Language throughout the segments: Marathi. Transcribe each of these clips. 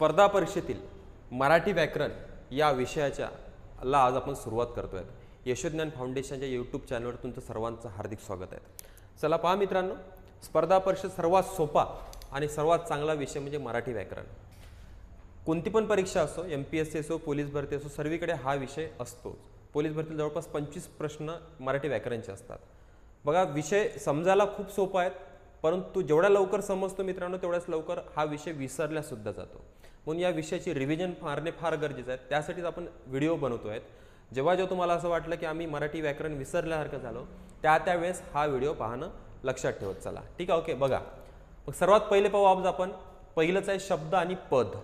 स्पर्धा परीक्षेतील मराठी व्याकरण या विषयाच्या ला आज आपण सुरुवात करतो आहे यशोज्ञान फाउंडेशनच्या यूट्यूब चॅनलवर तुमचं सर्वांचं हार्दिक स्वागत आहे. चला पहा मित्रांनो स्पर्धा परीक्षेत सर्वात सोपा आणि सर्वात चांगला विषय म्हणजे मराठी व्याकरण. कोणती पण परीक्षा असो एम पी एस सी असो पोलीस भरती असो सर्वीकडे हा विषय असतोच पोलीस भरतीला जवळपास पंचवीस प्रश्न मराठी व्याकरणचे असतात. बघा विषय समजायला खूप सोपा आहेत परंतु जेवढ्या लवकर समजतो मित्रांनो तेवढ्याच लवकर हा विषय विसरल्यासुद्धा जातो. म्हणून या विषयाची रिव्हिजन फारणे फार गरजेचं आहे. त्यासाठीच आपण व्हिडिओ बनवतो आहेत जेव्हा जेव्हा तुम्हाला असं वाटलं की आम्ही मराठी व्याकरण विसरल्यासारखं झालो त्या त्यावेळेस हा व्हिडिओ पाहणं लक्षात ठेवत चला. ठीक आहे ओके बघा. मग सर्वात पहिले पाहू आज आपण पहिलंच आहे शब्द आणि पद.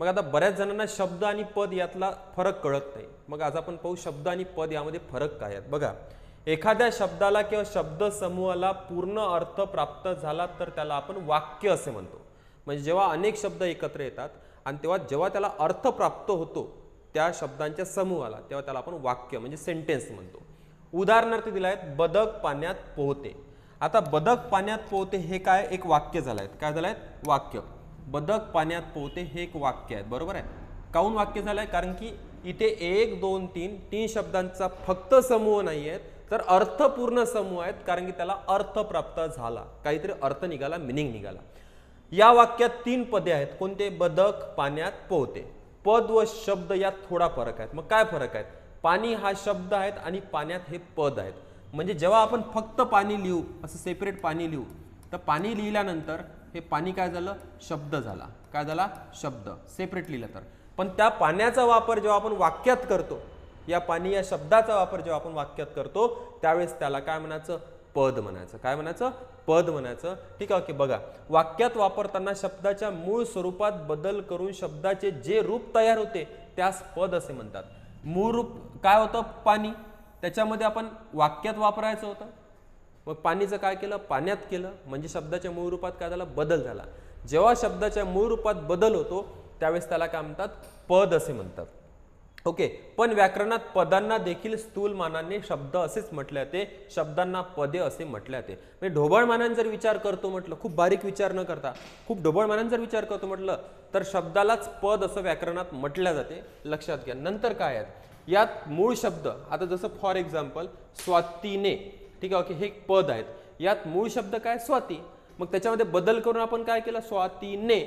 मग आता बऱ्याच जणांना शब्द आणि पद यातला फरक कळत नाही. मग आज आपण पाहू शब्द आणि पद यामध्ये फरक काय आहेत. बघा एखाद्या शब्दाला किंवा शब्द समूहाला पूर्ण अर्थ प्राप्त झाला तर त्याला आपण वाक्य असे म्हणतो. म्हणजे जेव्हा अनेक शब्द एकत्र येतात आणि तेव्हा जेव्हा त्याला अर्थ प्राप्त होतो त्या शब्दांच्या समूहाला तेव्हा त्याला आपण वाक्य म्हणजे सेंटेन्स म्हणतो. उदाहरणार्थ दिला आहेत बदक पाण्यात पोहते. आता बदक पाण्यात पोहते हे काय? एक वाक्य झालं आहे काय झालं आहे वाक्य. बदक पाण्यात पोहते हे एक वाक्य आहे. बरोबर आहे? काऊन वाक्य झालं आहे कारण की इथे एक दोन तीन तीन शब्दांचा फक्त समूह नाही आहेत तर अर्थपूर्ण समूह आहेत कारण की त्याला अर्थ प्राप्त झाला. काहीतरी अर्थ निघाला मिनिंग निघाला. या वाक्यात तीन पदे आहेत. कोणते? बदक पाण्यात पोहते. पद व शब्द यात थोडा फरक आहे. मग काय फरक आहेत पाणी हा शब्द आहेत आणि पाण्यात हे पद आहेत. म्हणजे जेव्हा आपण फक्त पाणी लिहू असं सेपरेट पाणी लिहू तर पाणी लिहिल्यानंतर हे पाणी काय झालं? शब्द झाला. काय झाला? शब्द. सेपरेट लिहिलं तर. पण त्या पाण्याचा वापर जेव्हा आपण वाक्यात करतो या पाणी या शब्दाचा वापर जेव्हा आपण वाक्यात करतो त्यावेळेस त्याला काय म्हणायचं? पद म्हणायचं. काय म्हणायचं? पद म्हणायचं. ठीक आहे ओके बघा. वाक्यात वापरताना शब्दाच्या मूळ स्वरूपात बदल करून शब्दाचे जे रूप तयार होते त्यास पद असे म्हणतात. मूळ रूप काय होतं? पाणी. त्याच्यामध्ये आपण वाक्यात वापरायचं होतं. मग पाणीचं काय केलं? पाण्यात केलं. म्हणजे शब्दाच्या मूळ रूपात काय झालं? बदल झाला. जेव्हा शब्दाच्या मूळ रूपात बदल होतो त्यावेळेस त्याला काय म्हणतात? पद असे म्हणतात. ओके पण व्याकरणात पदांना देखील स्थूल मानाने शब्द असेच म्हटले जाते शब्दांना पदे असे म्हटले जाते. म्हणजे ढोबळ मानाने जर विचार करतो म्हटलं खूप बारीक विचार न करता खूप ढोबळ मानाने जर विचार करतो म्हटलं तर शब्दालाच पद असं व्याकरणात म्हटल्या जाते. लक्षात घ्या नंतर काय आहेत यात मूळ शब्द आता जसं फॉर एक्झाम्पल स्वातीने ठीक आहे ओके हे एक पद आहेत. यात मूळ शब्द काय? स्वाती. मग त्याच्यामध्ये बदल करून आपण काय केलं? स्वातीने.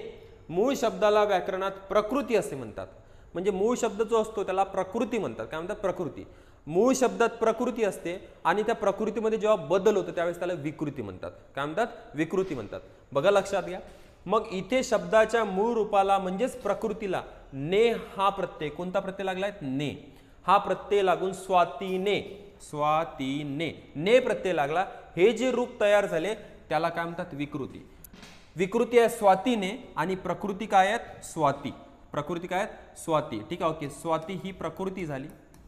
मूळ शब्दाला व्याकरणात प्रकृती असे म्हणतात. म्हणजे मूळ शब्द जो असतो त्याला प्रकृती म्हणतात. काय म्हणतात? प्रकृती. मूळ शब्दात प्रकृती असते आणि त्या प्रकृतीमध्ये जेव्हा बदल होतो त्यावेळेस त्याला विकृती म्हणतात. काय म्हणतात? विकृती म्हणतात. बघा लक्षात घ्या. मग इथे शब्दाच्या मूळ रूपाला म्हणजेच प्रकृतीला ने हा प्रत्यय. कोणता प्रत्यय लागलाय? ने. हा प्रत्यय लागून स्वातीने. स्वातीने. ने प्रत्यय लागला. हे जे रूप तयार झाले त्याला काय म्हणतात? विकृती. विकृती आहे स्वातीने आणि प्रकृती काय आहेत स्वाती. प्रकृती काय आहेत? स्वाती. ठीक आहे ओके. स्वाती ही प्रकृती झाली.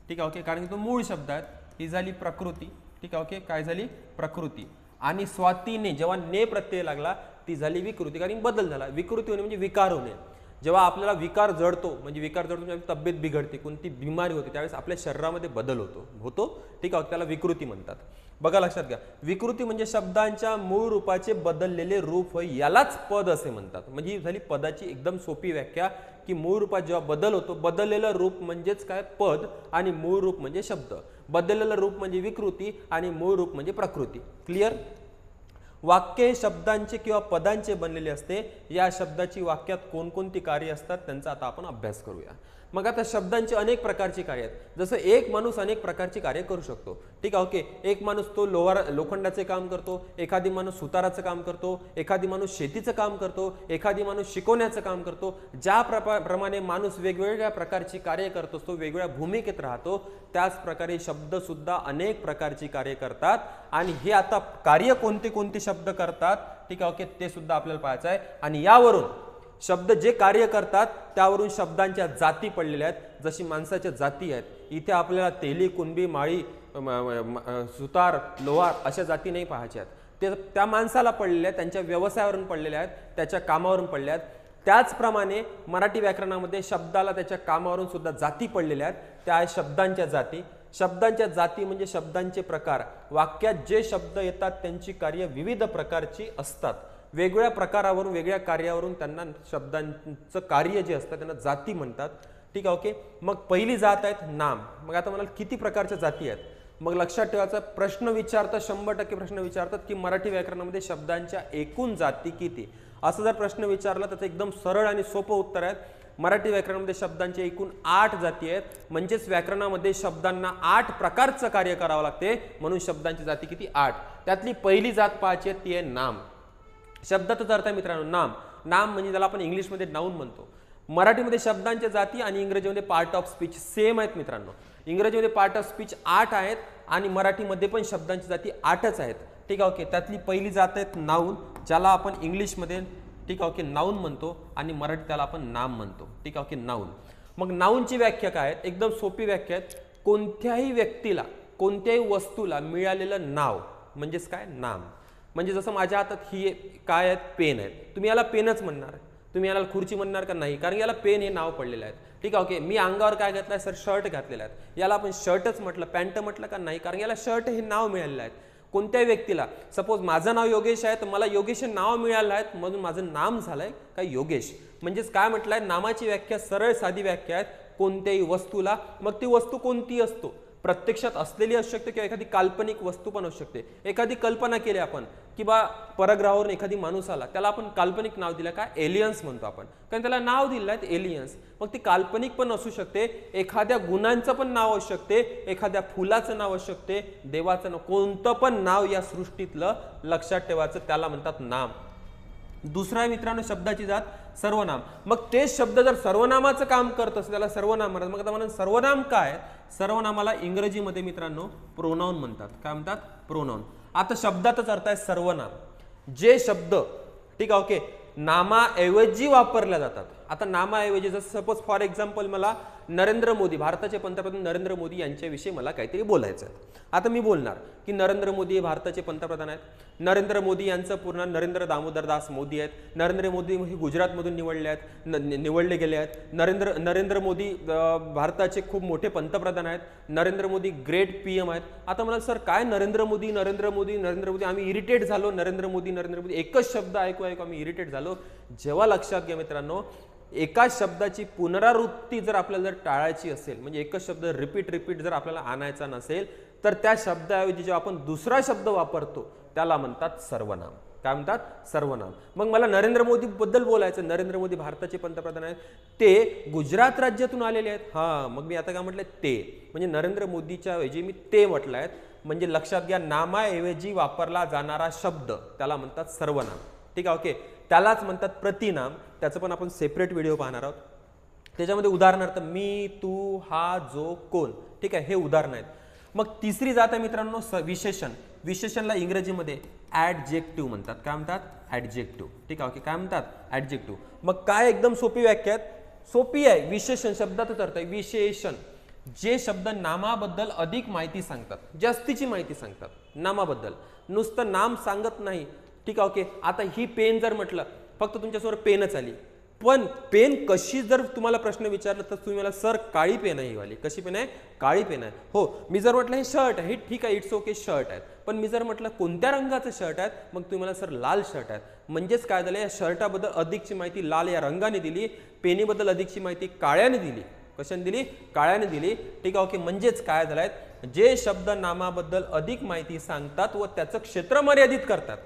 ठीक आहे ओके. कारण की तो मूळ शब्द आहेत ही झाली प्रकृती. ठीक आहे ओके. काय झाली? प्रकृती. आणि स्वातीने जेव्हा ने प्रत्यय लागला ती झाली विकृती. कारण बदल झाला. विकृती होणे म्हणजे विकार होणे. जेव्हा आपल्याला विकार जडतो म्हणजे विकार जडतो म्हणजे तब्येत बिघडते कोणती बिमारी होते त्यावेळेस आपल्या शरीरामध्ये बदल होतो होतो. ठीक आहे त्याला विकृती म्हणतात. बघा लक्षात घ्या. विकृती म्हणजे शब्दांच्या मूळ रूपाचे बदललेले रूप होय यालाच पद असे म्हणतात. म्हणजे ही झाली पदाची एकदम सोपी व्याख्या की मूळ रूपात जेव्हा बदल होतो बदललेलं रूप म्हणजेच काय? पद आणि मूळ रूप म्हणजे शब्द. बदललेलं रूप म्हणजे विकृती आणि मूळ रूप म्हणजे प्रकृती. क्लिअर वाक्य हे शब्दांचे किंवा पदांचे बनलेले असते. या शब्दाची वाक्यात कोणकोणती कार्य असतात? त्यांचा आता आपण अभ्यास करूया. मग आता शब्दांचे अनेक प्रकारची कार्य आहेत. जसं एक माणूस अनेक प्रकारची कार्य करू शकतो. ठीक आहे ओके. एक माणूस तो लोहार लोखंडाचे काम करतो एखादी माणूस सुताराचं काम करतो एखादी माणूस शेतीचं काम करतो एखादी माणूस शिकवण्याचं काम करतो. ज्या प्रपा प्रमाणे माणूस वेगवेगळ्या प्रकारची कार्य करत असतो वेगवेगळ्या भूमिकेत राहतो त्याच प्रकारे अनेक प्रकारची कार्य करतात. आणि हे आता कार्य कोणते कोणते शब्द करतात? ठीक आहे ओके. ते सुद्धा आपल्याला पाहायचं आहे. आणि यावरून शब्द जे कार्य करतात त्यावरून शब्दांच्या जाती पडलेल्या आहेत. जशी माणसाच्या जाती आहेत इथे आपल्याला तेली कुणबी माळी सुतार लोहार अशा जाती नाही पाहायच्या आहेत. ते त्या माणसाला पडलेल्या आहेत त्यांच्या व्यवसायावरून पडलेल्या आहेत त्याच्या कामावरून पडल्या आहेत. त्याचप्रमाणे मराठी व्याकरणामध्ये शब्दाला त्याच्या कामावरून सुद्धा जाती पडलेल्या आहेत. त्या आहेत शब्दांच्या जाती. शब्दांच्या जाती म्हणजे शब्दांचे प्रकार. वाक्यात जे शब्द येतात त्यांची कार्य विविध प्रकारची असतात. वेगवेगळ्या प्रकारावरून वेगळ्या कार्यावरून त्यांना शब्दांचं कार्य जे असतं त्यांना जाती म्हणतात. ठीक आहे ओके? मग पहिली जात आहेत नाम. मग आता म्हणाल किती प्रकारच्या जाती आहेत? मग लक्षात ठेवायचा प्रश्न विचारतात शंभर टक्के प्रश्न विचारतात की मराठी व्याकरणामध्ये शब्दांच्या एकूण जाती किती? असं जर प्रश्न विचारला तर एकदम सरळ आणि सोपं उत्तर आहे. मराठी व्याकरणामध्ये शब्दांचे एकूण आठ जाती आहेत. म्हणजेच व्याकरणामध्ये शब्दांना आठ प्रकारचं कार्य करावं लागते. म्हणून शब्दांची जाती किती? आठ. त्यातली पहिली जात पाहायची आहे ती आहे नाम. शब्दाचाच अर्थ आहे मित्रांनो नाम. नाम म्हणजे ज्याला आपण इंग्लिशमध्ये नाऊन म्हणतो. मराठीमध्ये शब्दांच्या जाती आणि इंग्रजीमध्ये पार्ट ऑफ स्पीच सेम आहेत मित्रांनो. इंग्रजीमध्ये पार्ट ऑफ स्पीच आठ आहेत आणि मराठीमध्ये पण शब्दांची जाती आठच आहेत. ठीक आहे ओके त्यातली पहिली जात आहेत नाऊन ज्याला आपण इंग्लिशमध्ये ठीक आहे ओके नाऊन म्हणतो आणि मराठी त्याला आपण नाम म्हणतो. ठीक आहे ओके नाऊन मग नाऊनची व्याख्या काय आहेत? एकदम सोपी व्याख्या आहेत. कोणत्याही व्यक्तीला कोणत्याही वस्तूला मिळालेलं नाव म्हणजेच काय? नाम. म्हणजे जसं माझ्या हातात ही काय आहेत? पेन आहेत. तुम्ही याला पेनच म्हणणार तुम्ही याला खुर्ची म्हणणार का नाही? कारण याला पेन हे नाव पडलेलं आहे. ठीक आहे ओके. मी अंगावर काय घातलं आहे? सर शर्ट घातलेला आहे. याला आपण शर्टच म्हटलं पॅन्ट म्हटलं का नाही? कारण याला शर्ट हे नाव मिळालेलं आहे. कोणत्याही व्यक्तीला सपोज माझं नाव योगेश आहे तर मला योगेश हे नाव मिळालं आहे म्हणून माझं नाम झालंय काय योगेश? म्हणजेच काय म्हटलं आहे नामाची व्याख्या सरळ साधी व्याख्या आहे. कोणत्याही वस्तूला मग ती वस्तू कोणती असतो? प्रत्यक्षात असलेली असू शकते किंवा एखादी काल्पनिक वस्तू पण असू शकते. एखादी कल्पना केली आपण की बा परग्रहावरून एखादी माणूस आला त्याला आपण काल्पनिक नाव दिलं काय? एलियन्स म्हणतो आपण. कारण त्याला नाव दिलं आहे एलियन्स मग ती काल्पनिक पण असू शकते एखाद्या गुणांचं पण नाव असू शकते एखाद्या फुलाचं नाव असू शकते देवाचं नाव कोणतं पण नाव या सृष्टीतलं लक्षात ठेवायचं त्याला म्हणतात नाम. दुसरा मित्रांनो शब्दाची जात सर्वनाम. मग तेच शब्द जर सर्वनामाचं काम करत असेल त्याला सर्वनाम म्हणतात. मग आता म्हणा सर्वनाम काय? सर्वनामाला इंग्रजीमध्ये मित्रांनो प्रोनाऊन म्हणतात. काय म्हणतात? प्रोनाऊन आता शब्दातच अर्थ आहे सर्वनाम. जे शब्द ठीक आहे ओके नामाऐवजी वापरल्या जातात. आता नामाऐवजी जसं सपोज फॉर एक्झाम्पल मला नरेंद्र मोदी भारताचे पंतप्रधान नरेंद्र मोदी यांच्याविषयी मला काहीतरी बोलायचं आहे आता मी बोलणार की नरेंद्र मोदी हे भारताचे पंतप्रधान आहेत. नरेंद्र मोदी यांचं पूर्ण नरेंद्र दामोदर दास मोदी आहेत. नरेंद्र मोदी हे गुजरातमधून निवडले आहेत. न- निवडले गेले आहेत. नरेंद्र नरेंद्र मोदी भारताचे खूप मोठे पंतप्रधान आहेत. Narendra Modi great P M आहेत. आता मला सर काय नरेंद्र मोदी नरेंद्र मोदी नरेंद्र मोदी? आम्ही इरिटेट झालो. नरेंद्र मोदी नरेंद्र मोदी एकच शब्द ऐकू ऐकू आम्ही इरिटेट झालो. जेव्हा लक्षात घ्या मित्रांनो एकाच शब्दाची पुनरावृत्ती जर आपल्याला जर टाळायची असेल म्हणजे एकच शब्द रिपीट रिपीट जर आपल्याला आणायचा नसेल तर त्या शब्दाऐवजी जेव्हा आपण दुसरा शब्द वापरतो त्याला म्हणतात सर्वनाम. काय म्हणतात? सर्वनाम. मग मला नरेंद्र मोदी बद्दल बोलायचं नरेंद्र मोदी भारताचे पंतप्रधान आहेत. ते गुजरात राज्यातून आलेले आहेत. हां मग मी आता काय म्हटलं ते. म्हणजे नरेंद्र मोदीच्या ऐवजी मी ते म्हटलं आहेत म्हणजे लक्षात घ्या नामाऐवजी वापरला जाणारा शब्द त्याला म्हणतात सर्वनाम. ठीक आहे ओके. त्यालाच म्हणतात प्रतिनाम. त्याचं पण आपण सेपरेट व्हिडिओ पाहणार आहोत. त्याच्यामध्ये उदाहरणार्थ मी तू हा जो कोण. ठीक आहे हे उदाहरण आहेत. मग तिसरी जात आहे मित्रांनो स विशेषण. विशेषणला इंग्रजीमध्ये ॲडजेक्टिव्ह म्हणतात. काय म्हणतात? ॲडजेक्टिव्ह ठीक आहे ओके. काय म्हणतात? ॲडजेक्टिव्ह मग काय एकदम सोपी व्याख्या आहेत? सोपी आहे. विशेषण शब्दातच अर्थ आहे विशेषण. जे शब्द नामाबद्दल अधिक माहिती सांगतात जास्तीची माहिती सांगतात नामाबद्दल. नुसतं नाम सांगत नाही ठीक आहे ओके. आता ही पेन जर म्हटलं फक्त तुमच्यासमोर पेनच आली. पण पेन कशी जर तुम्हाला प्रश्न विचारला तर तुम्ही मला सर काळी पेन आहे ही वाली. कशी पेन आहे? काळी पेन आहे. हो मी जर म्हटलं हे शर्ट आहे. ठीक आहे इट्स ओके शर्ट आहेत पण मी जर म्हटलं कोणत्या रंगाचं शर्ट आहेत मग तुम्ही मला सर लाल शर्ट आहेत म्हणजेच काय झालं या शर्टाबद्दल अधिकची माहिती लाल या रंगाने दिली पेनीबद्दल अधिकची माहिती काळ्याने दिली. कशाने दिली? काळ्याने दिली. ठीक आहे ओके. म्हणजेच काय झालं जे शब्द नामाबद्दल अधिक माहिती सांगतात व त्याचं क्षेत्र मर्यादित करतात.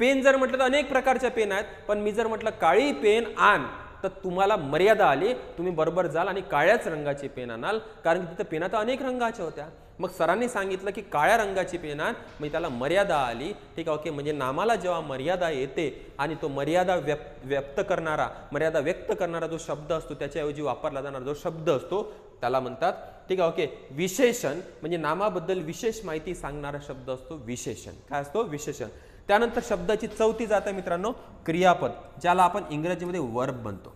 पेन जर म्हटलं तर अनेक प्रकारच्या पेन आहेत पण मी जर म्हटलं काळी पेन आण तर तुम्हाला मर्यादा आली तुम्ही बरोबर जाल आणि काळ्याच रंगाची पेन आणाल. कारण की तिथं पेना तर अनेक रंगाच्या होत्या. मग सरांनी सांगितलं की काळ्या रंगाची पेन आण मग त्याला मर्यादा आली. ठीक आहे ओके म्हणजे नामाला जेव्हा मर्यादा येते आणि तो मर्यादा व्यक्त व्यक्त करणारा मर्यादा व्यक्त करणारा जो शब्द असतो त्याच्याऐवजी वापरला जाणारा जो शब्द असतो त्याला म्हणतात ठीक आहे ओके विशेषण म्हणजे नामाबद्दल विशेष माहिती सांगणारा शब्द असतो विशेषण. काय असतो? विशेषण. त्यानंतर शब्दाची चौथी जात आहे मित्रांनो क्रियापद ज्याला आपण इंग्रजीमध्ये वर्ब म्हणतो.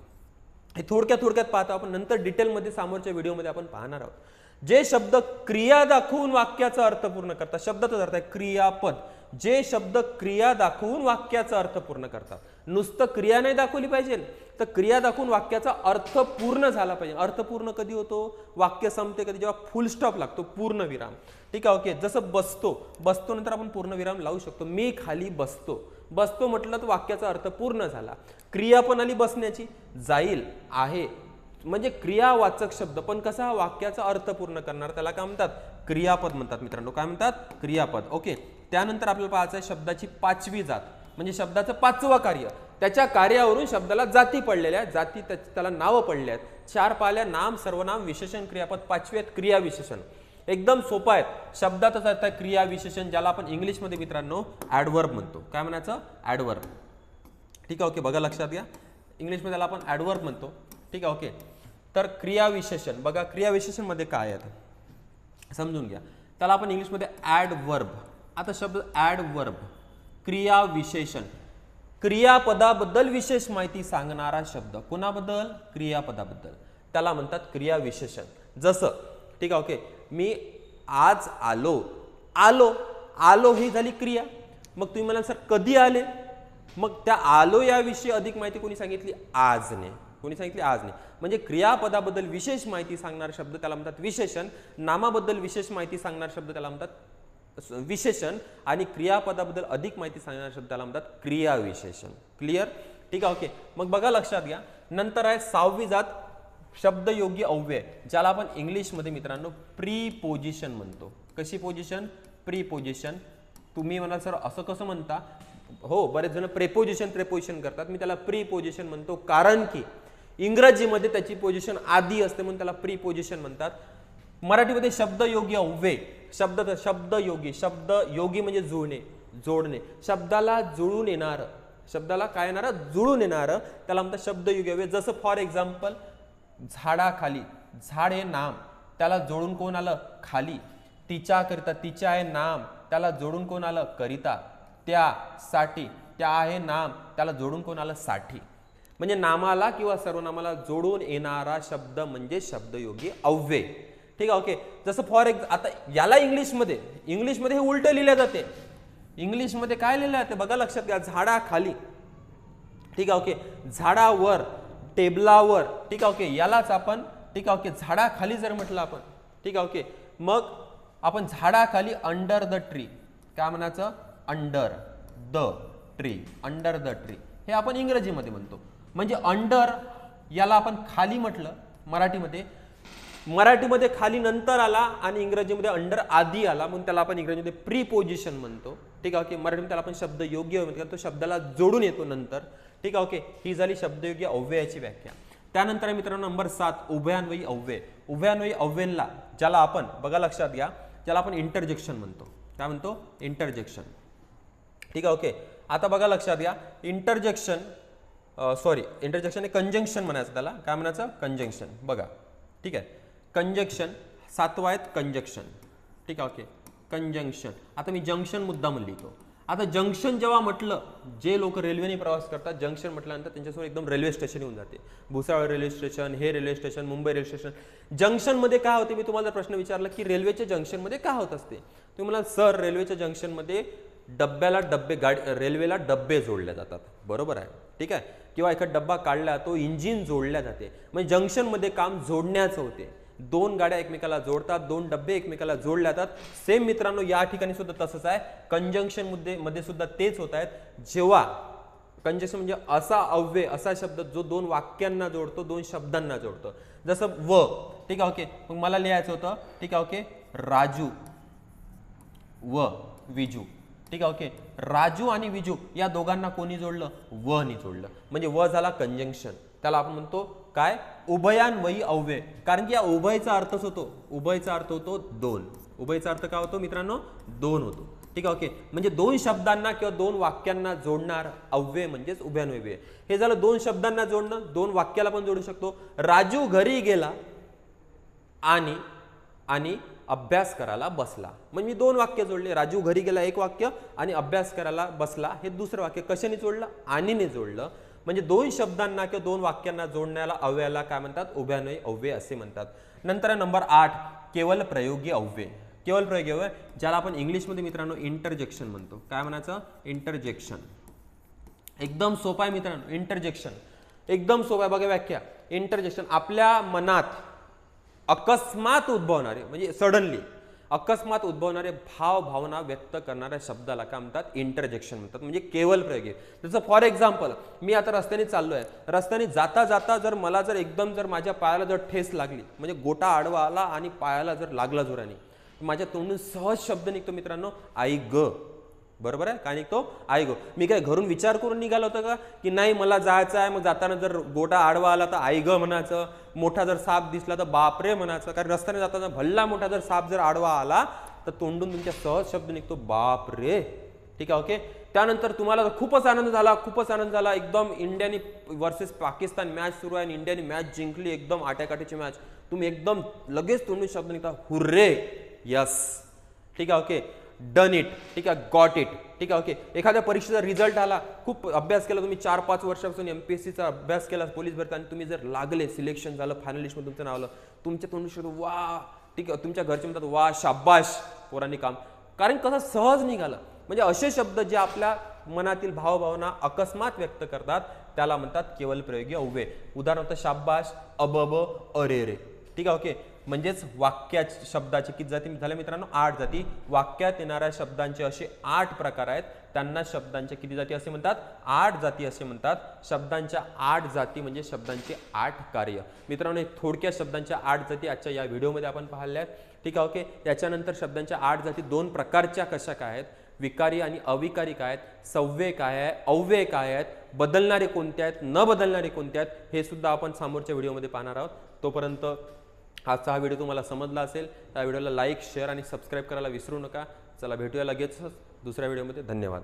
हे थोडक्यात थोडक्यात पाहतो. आपण नंतर डिटेलमध्ये समोरच्या व्हिडिओमध्ये आपण पाहणार आहोत. जे शब्द क्रिया दाखवून वाक्याचा अर्थ पूर्ण करतात शब्दाचाच अर्थ आहे क्रियापद. जे शब्द क्रिया दाखवून वाक्याचा अर्थ पूर्ण करतात. नुसतं क्रिया नाही दाखवली पाहिजे. तर क्रिया दाखवून वाक्याचा अर्थ पूर्ण झाला पाहिजे. अर्थ पूर्ण कधी होतो? वाक्य संपते कधी? जेव्हा फुल स्टॉप लागतो पूर्ण विराम. ठीक आहे ओके जसं बसतो बसतो नंतर आपण पूर्ण विराम लावू शकतो. मी खाली बसतो. बसतो म्हटलं तर वाक्याचा अर्थ पूर्ण झाला. क्रिया पण आली बसण्याची. जाईल आहे. म्हणजे क्रियावाचक शब्द पण कसा हा वाक्याचा अर्थ पूर्ण करणार त्याला काय म्हणतात? क्रियापद म्हणतात मित्रांनो. काय म्हणतात? क्रियापद. ओके. त्यानंतर आपल्याला पाहायचं आहे शब्दाची पाचवी जात. म्हणजे शब्दाचं पाचवं कार्य. त्याच्या कार्यावरून शब्दाला जाती पडलेल्या आहेत. जाती त्याला नावं पडले आहेत. चार पाल्या नाम सर्वनाम विशेषण क्रियापद. पाचवी आहेत क्रियाविशेषण एकदम सोपं आहेत शब्दातच अर्थ आहे क्रियाविशेषण ज्याला आपण इंग्लिशमध्ये मित्रांनो ॲडवर्ब म्हणतो. काय म्हणायचं? ॲडवर्ब ठीक आहे ओके. बघा लक्षात घ्या. इंग्लिशमध्ये त्याला आपण ॲडवर्ब म्हणतो. ठीक आहे ओके. तर क्रियाविशेषण बघा क्रियाविशेषणमध्ये काय आहेत समजून घ्या. त्याला आपण इंग्लिशमध्ये ॲड वर्ब आता शब्द ॲड वर्ब क्रियाविशेषण क्रियापदाबद्दल विशेष माहिती सांगणारा शब्द. कोणाबद्दल? क्रियापदाबद्दल. त्याला म्हणतात क्रियाविशेषण जसं ठीक आहे ओके. मी आज आलो. आलो. आलो ही झाली क्रिया. मग तुम्ही म्हणाल सर कधी आले? मग त्या आलो याविषयी अधिक माहिती कोणी सांगितली? आजने. कोणी सांगितली? नाही. म्हणजे क्रियापदाबद्दल विशेष माहिती सांगणारा शब्द त्याला म्हणतात विशेषण. नामाबद्दल विशेष माहिती सांगणारा शब्द त्याला म्हणतात विशेषण. आणि क्रियापदाबद्दल अधिक माहिती सांगणारा शब्द त्याला म्हणतात क्रियाविशेषण. क्लिअर ठीक आहे ओके मग बघा लक्षात घ्या. नंतर आहे सहावी जात शब्दयोगी अव्यय ज्याला आपण इंग्लिशमध्ये मित्रांनो प्री पोजिशन म्हणतो. कशी पोजिशन? प्री पोजिशन तुम्ही म्हणाल सर असं कसं म्हणता? हो बरेच जण प्रेपोजिशन प्रेपोजिशन करतात. मी त्याला प्री पोजिशन म्हणतो. कारण की इंग्रजीमध्ये त्याची पोजिशन आधी असते म्हणून त्याला प्री पोझिशन म्हणतात. मराठीमध्ये शब्द योगी अव्वे शब्द शब्दयोगी. शब्द योगी म्हणजे जुळणे. जोडणे. शब्दाला जुळून येणार. शब्दाला काय येणार? जुळून येणार. त्याला म्हणतात शब्द योगी अव्यय जसं फॉर एक्झाम्पल झाडाखाली. झाड हे नाम. त्याला जोडून कोण आलं? खाली. तिच्या करिता तिच्या आहे नाम. त्याला जोडून कोण आलं? करिता. त्यासाठी त्या आहे नाम. त्याला जोडून कोण आलं? साठी. म्हणजे नामाला किंवा सर्वनामाला जोडून येणारा शब्द म्हणजे शब्दयोगी अव्यय. ठीक आहे ओके. जसं फॉर एक्झ आता याला इंग्लिशमध्ये इंग्लिशमध्ये हे उलट लिहिलं जाते. इंग्लिशमध्ये काय लिहिलं जाते? बघा लक्षात घ्या झाडाखाली. ठीक आहे ओके. झाडावर टेबलावर ठीक आहे ओके. यालाच आपण ठीक आहे ओके झाडाखाली जर म्हटलं आपण. ठीक आहे ओके. मग आपण झाडाखाली अंडर द ट्री काय म्हणायचं? Under the tree under the tree हे आपण इंग्रजीमध्ये म्हणतो. म्हणजे अंडर याला आपण खाली म्हटलं मराठीमध्ये. मराठीमध्ये खाली नंतर आला आणि इंग्रजीमध्ये अंडर आधी आला म्हणून त्याला आपण इंग्रजीमध्ये प्रीपोजिशन म्हणतो. ठीक आहे ओके? मराठीमध्ये त्याला आपण शब्द योग्य म्हणतो तो शब्दाला जोडून येतो नंतर. ठीक आहे ओके? ही झाली शब्दयोग्य अव्ययाची व्याख्या. त्यानंतर आहे मित्रांनो नंबर सात उभयान्वयी अव्यय. उभयान्वयी अव्ययला ज्याला आपण बघा लक्षात घ्या ज्याला आपण इंटरजेक्शन म्हणतो. काय म्हणतो? इंटरजेक्शन ठीक आहे ओके? आता बघा लक्षात घ्या. इंटरजेक्शन सॉरी इंटरजेक्शन हे कंजंक्शन म्हणायचं त्याला. काय म्हणायचं? कंजंक्शन बघा. ठीक आहे? कंजक्शन सातवा आहेत कंजक्शन ठीक आहे? ओके कंजंक्शन आता मी जंक्शन मुद्दा लिहितो आता जंक्शन जेव्हा म्हटलं जे लोक रेल्वेने प्रवास करतात जंक्शन म्हटल्यानंतर त्यांच्यासमोर एकदम रेल्वे स्टेशन येऊन जाते. भुसावळ रेल्वे स्टेशन हे railway station Mumbai railway station जंक्शनमध्ये काय होते? मी तुम्हाला प्रश्न विचारला की रेल्वेच्या जंक्शनमध्ये काय होत असते? तुम्ही म्हणाल सर रेल्वेच्या जंक्शनमध्ये डब्याला डब्बे गाडी रेल्वेला डब्बे जोडले जातात. बरोबर आहे? ठीक आहे? किंवा एखादा डब्बा काढला तो इंजिन जोडल्या जाते. म्हणजे जंक्शनमध्ये काम जोडण्याचं होते. दोन गाड्या एकमेकाला जोडतात दोन डब्बे एकमेकाला जोडले जातात. सेम मित्रांनो या ठिकाणी सुद्धा तसंच आहे. कंजंक्शन मुद्दे मध्ये सुद्धा तेच होत आहेत. जेव्हा कंजंक्शन म्हणजे असा अव्यय असा शब्द जो दोन वाक्यांना जोडतो दोन शब्दांना जोडतो. जसं व ठीक आहे ओके. मग मला लिहायचं होतं. ठीक आहे ओके. राजू व विजू. ठीक आहे ओके राजू आणि विजू या दोघांना कोणी जोडलं? व जोडलं. म्हणजे व झाला कंजंक्शन त्याला आपण म्हणतो काय? उभयान्वयी अव्यय. कारण की या उभयचा अर्थच होतो. उभयचा अर्थ होतो दोन. उभयचा अर्थ काय होतो मित्रांनो? दोन होतो. ठीक आहे ओके म्हणजे दोन शब्दांना किंवा दोन वाक्यांना जोडणार अव्यय म्हणजेच उभयान्वयी हे झालं दोन शब्दांना जोडणं. दोन वाक्याला पण जोडू शकतो. राजू घरी गेला आणि आणि अभ्यास करायला बसला. म्हणजे मी दोन वाक्य जोडले. राजू घरी गेला एक वाक्य आणि अभ्यास करायला बसला. हे दुसरं वाक्य कशाने जोडलं? आणीने जोडलं. म्हणजे दोन शब्दांना किंवा दोन वाक्यांना जोडण्याला अव्याला काय म्हणतात? उभ्यान्वयी अव्यय असे म्हणतात. नंतर नंबर आठ केवल प्रयोगी अव्यय. केवल प्रयोगी अव्यय ज्याला आपण इंग्लिशमध्ये मित्रांनो इंटरजेक्शन म्हणतो. काय म्हणायचं? इंटरजेक्शन एकदम सोपा आहे मित्रांनो. इंटरजेक्शन एकदम सोपा आहे. बघा व्याख्या. इंटरजेक्शन आपल्या मनात अकस्मात उद्भवणारे म्हणजे सडनली अकस्मात उद्भवणारे भाव भावना व्यक्त करणाऱ्या शब्दाला काय म्हणतात? इंटरजेक्शन म्हणतात. म्हणजे केवल प्रयोग. आहे जसं फॉर एक्झाम्पल मी आता रस्त्याने चाललो आहे रस्त्याने जाता जाता जर मला जर एकदम जर माझ्या पायाला जर ठेस लागली म्हणजे गोटा आडवा आला आणि पायाला जर लागला जोराने माझ्या तोंडून सहज शब्द निघतो मित्रांनो आई ग. बरोबर आहे? काय निघतो? आई मी काय घरून विचार करून निघालो होतं का? की नाही मला जायचं आहे मग जाताना जर गोटा आडवा आला तर आई ग म्हणायचं. मोठा जर साप दिसला तर बापरे म्हणायचं. कारण रस्त्याने जाताना भल्ला मोठा जर साप जर आडवा आला तर तोंडून तुमच्या सहज शब्द निघतो बाप रे ठीक आहे ओके? त्यानंतर तुम्हाला खूपच आनंद झाला खूपच आनंद झाला. एकदम इंडियाने वर्सेस पाकिस्तान मॅच सुरू आहे आणि इंडियाने मॅच जिंकली एकदम आट्याकाटीची मॅच तुम्ही एकदम लगेच तोंडून शब्द निघता हुर्रे. यस ठीक आहे ओके? Done it. ठीक आहे गॉट इट. ठीक आहे ओके. एखाद्या परीक्षेचा रिझल्ट आला खूप अभ्यास केला तुम्ही चार पाच वर्षापासून एम पी एस सीचा अभ्यास केला पोलीस भरती आणि तुम्ही जर लागले सिलेक्शन झालं फायनलिस्टमध्ये तुमचं नाव आलं तुमच्या तोंडून शोध वा ठीक आहे तुमच्या घरचे म्हणतात वा शाबाश पोरांनी काम. कारण कसं सहज निघालं. म्हणजे असे शब्द जे आपल्या मनातील भावभावना अकस्मात व्यक्त करतात त्याला म्हणतात केवल प्रयोगी अव्यय. उदाहरणार्थ शाबाश अबब अरे रे ठीक आहे ओके. म्हणजेच वाक्या शब्दाचे किती जाती? झाल्या मित्रांनो आठ जाती. वाक्यात येणाऱ्या शब्दांचे असे आठ प्रकार आहेत. त्यांना शब्दांच्या किती जाती असे म्हणतात? आठ जाती असे म्हणतात. शब्दांच्या आठ जाती म्हणजे शब्दांचे आठ कार्य. मित्रांनो थोडक्या शब्दांच्या आठ जाती आजच्या या व्हिडिओमध्ये आपण पाहिल्या आहेत. ठीक आहे ओके? याच्यानंतर शब्दांच्या आठ जाती दोन प्रकारच्या कशा काय आहेत? विकारी आणि अविकारी काय आहेत? सव्य काय आहे? अव्यय काय आहेत? बदलणारे कोणते आहेत? न बदलणारे कोणते आहेत? हे सुद्धा आपण समोरच्या व्हिडिओमध्ये पाहणार आहोत. तोपर्यंत आजचा हा व्हिडिओ तुम्हाला समजला असेल त्या व्हिडिओला लाईक शेअर आणि सबस्क्राईब करायला विसरू नका. चला भेटूया लगेच दुसऱ्या व्हिडिओमध्ये. धन्यवाद.